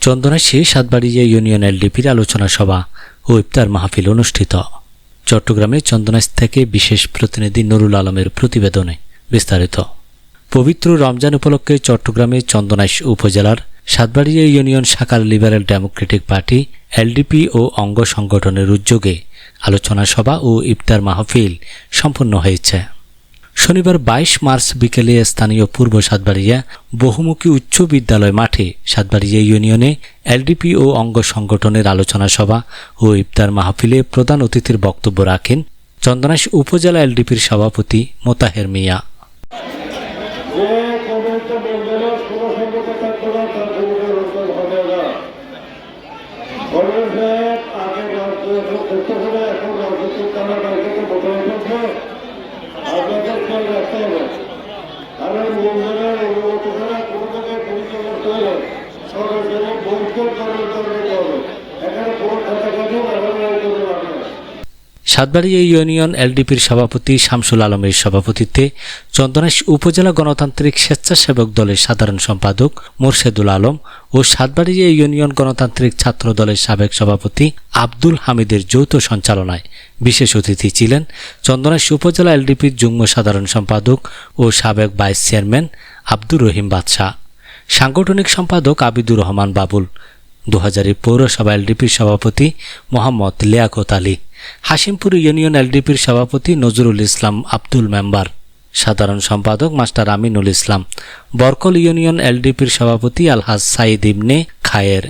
Chandanaish Satbaria union এলডিপির আলোচনা সভা ও ইফতার মাহফিল অনুষ্ঠিত। চট্টগ্রামে চন্দনাশ থেকে বিশেষ প্রতিনিধি নুরুল আলমের প্রতিবেদনে বিস্তারিত। পবিত্র রমজান উপলক্ষে চট্টগ্রামে চন্দনাইশ উপজেলার সাতবাড়িয়া ইউনিয়ন শাখার লিবারেল ডেমোক্রেটিক পার্টি, এলডিপি ও অঙ্গ সংগঠনের উদ্যোগে আলোচনা সভা ও ইফতার মাহফিল সম্পন্ন হয়েছে। শনিবার বাইশ মার্চ বিকেলে স্থানীয় পূর্ব সাতবাড়িয়া বহুমুখী উচ্চ বিদ্যালয় মাঠে সাতবাড়িয়া ইউনিয়নে এলডিপি ও অঙ্গ সংগঠনের আলোচনা সভা ও ইফতার মাহফিলে প্রধান অতিথির বক্তব্য রাখেন চন্দনাইশ উপজেলা এলডিপির সভাপতি মোতাহের মিয়া। এখন রাজনৈতিক মোটামুটি Espalda সাতবাড়িয়া ইউনিয়ন এলডিপির সভাপতি শামসুল আলমের সভাপতিত্বে চন্দনাইশ উপজেলা গণতান্ত্রিক স্বেচ্ছাসেবক দলের সাধারণ সম্পাদক মোরশেদুল আলম ও সাতবাড়িয়া ইউনিয়ন গণতান্ত্রিক ছাত্র দলের সাবেক সভাপতি আব্দুল হামিদের যৌথ সঞ্চালনায় বিশেষ অতিথি ছিলেন চন্দনাইশ উপজেলা এলডিপির যুগ্ম সাধারণ সম্পাদক ও সাবেক ভাইস চেয়ারম্যান আব্দুর রহিম বাদশাহ। সাংগঠনিক সম্পাদক আবিদুর রহমান বাবুল। দুহাজারি পৌরসভা এলডিপির সভাপতি মোহাম্মদ লিয়াকত আলী। হাসিমপুর ইউনিয়ন এলডিপির সভাপতি নজরুল ইসলাম আব্দুল মেম্বার। সাধারণ সম্পাদক মাস্টার আমিনুল ইসলাম। বরকল ইউনিয়ন এলডিপির সভাপতি আলহাজ সাইদ ইবনে খায়ের।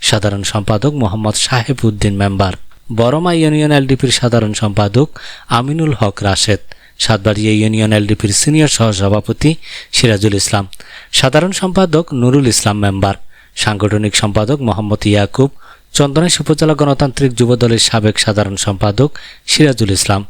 সাধারণ সম্পাদক মোহাম্মদ সাহেব উদ্দিন মেম্বার। বরমা ইউনিয়ন এলডিপির সাধারণ সম্পাদক আমিনুল হক রাশেদ। সাতবাড়িয়া ইউনিয়ন এলডিপির সিনিয়র সহসভাপতি সিরাজুল ইসলাম। সাধারণ সম্পাদক নুরুল ইসলাম মেম্বার। সাংগঠনিক সম্পাদক মোহাম্মদ ইয়াকুব চন্দনাইশ উপজেলা গণতান্ত্রিক যুবদলের সাবেক সাধারণ সম্পাদক সিরাজুল ইসলাম।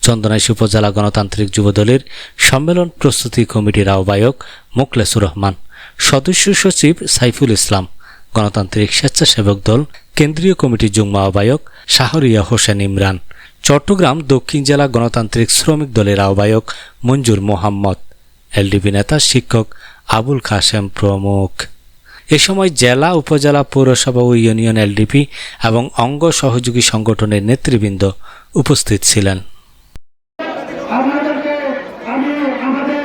চন্দনাইশ উপজেলা গণতান্ত্রিক যুবদলের সম্মেলন প্রস্তুতি কমিটির আহ্বায়ক মোকলেসুর রহমান। সদস্য সচিব সাইফুল ইসলাম। গণতান্ত্রিক স্বেচ্ছাসেবক দল কেন্দ্রীয় কমিটির যুগ্ম আহ্বায়ক শাহরিয়া হোসেন ইমরান। চট্টগ্রাম দক্ষিণ জেলা গণতান্ত্রিক শ্রমিক দলের আহ্বায়ক মঞ্জুর মোহাম্মদ। এলডিপি নেতা শিক্ষক আবুল কাসেম প্রমুখ। এ সময় জেলা উপজেলা পৌরসভা ও ইউনিয়ন এলডিপি এবং অঙ্গ সহযোগী সংগঠনের নেতৃবৃন্দ উপস্থিত ছিলেন। আপনাদেরকে আমি আমাদের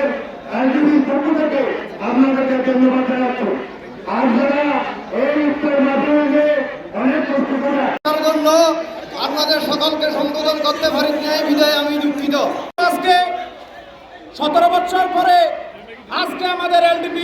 আইনজীবীর পক্ষ থেকে আপনাদেরকে ধন্যবাদ জানাচ্ছি। আর যারা এই উত্তর মাধ্যমে অনেক কষ্ট করে তার জন্য আপনাদের সকলকে সম্বোধন করতে বিদায় আমি দুঃখিত। আজকে সতেরো বছর পরে আজকে আমাদের এলডিপি